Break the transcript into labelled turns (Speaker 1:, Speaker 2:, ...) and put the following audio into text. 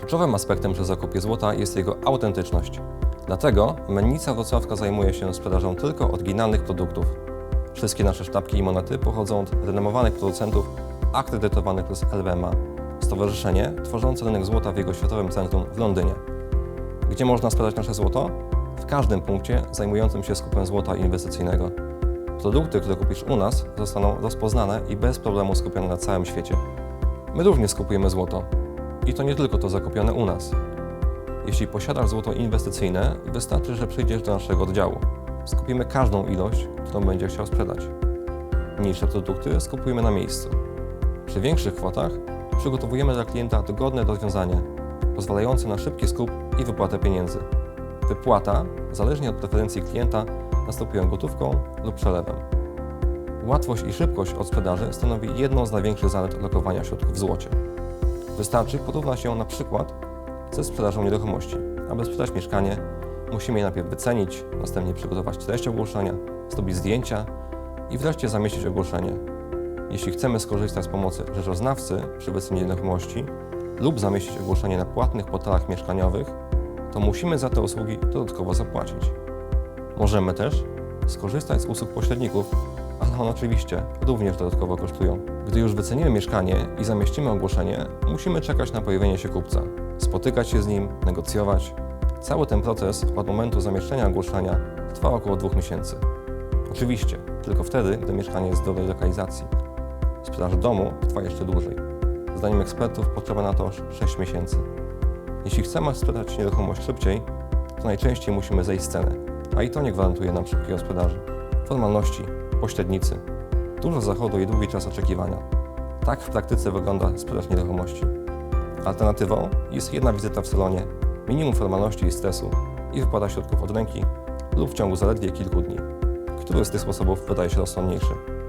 Speaker 1: Kluczowym aspektem przy zakupie złota jest jego autentyczność. Dlatego Mennica Wrocławka zajmuje się sprzedażą tylko oryginalnych produktów. Wszystkie nasze sztabki i monety pochodzą od renomowanych producentów akredytowanych przez LWMA, stowarzyszenie tworzące rynek złota w jego światowym centrum w Londynie. Gdzie można sprzedać nasze złoto? W każdym punkcie zajmującym się skupem złota inwestycyjnego. Produkty, które kupisz u nas, zostaną rozpoznane i bez problemu skupione na całym świecie. My również skupujemy złoto. I to nie tylko to zakupione u nas. Jeśli posiadasz złoto inwestycyjne, wystarczy, że przyjdziesz do naszego oddziału. Skupimy każdą ilość, którą będziesz chciał sprzedać. Mniejsze produkty skupujemy na miejscu. Przy większych kwotach przygotowujemy dla klienta dogodne rozwiązanie, pozwalające na szybki skup i wypłatę pieniędzy. Wypłata, zależnie od preferencji klienta, następuje gotówką lub przelewem. Łatwość i szybkość od sprzedaży stanowi jedną z największych zalet lokowania środków w złocie. Wystarczy porównać ją na przykład ze sprzedażą nieruchomości. Aby sprzedać mieszkanie, musimy je najpierw wycenić, następnie przygotować treść ogłoszenia, zrobić zdjęcia i wreszcie zamieścić ogłoszenie. Jeśli chcemy skorzystać z pomocy rzeczoznawcy przy wycenie nieruchomości lub zamieścić ogłoszenie na płatnych portalach mieszkaniowych, to musimy za te usługi dodatkowo zapłacić. Możemy też skorzystać z usług pośredników, one oczywiście również dodatkowo kosztują. Gdy już wycenimy mieszkanie i zamieścimy ogłoszenie, musimy czekać na pojawienie się kupca, spotykać się z nim, negocjować. Cały ten proces od momentu zamieszczenia ogłoszenia trwa około dwóch miesięcy. Oczywiście, tylko wtedy, gdy mieszkanie jest w dobrej lokalizacji. Sprzedaż domu trwa jeszcze dłużej. Zdaniem ekspertów potrzeba na to aż 6 miesięcy. Jeśli chcemy sprzedać nieruchomość szybciej, to najczęściej musimy zejść z ceny, a i to nie gwarantuje nam szybkiej sprzedaży. Formalności, pośrednicy, dużo zachodu i długi czas oczekiwania. Tak w praktyce wygląda sprzedaż nieruchomości. Alternatywą jest jedna wizyta w salonie, minimum formalności i stresu i wypłata środków od ręki lub w ciągu zaledwie kilku dni. Który z tych sposobów wydaje się rozsądniejszy?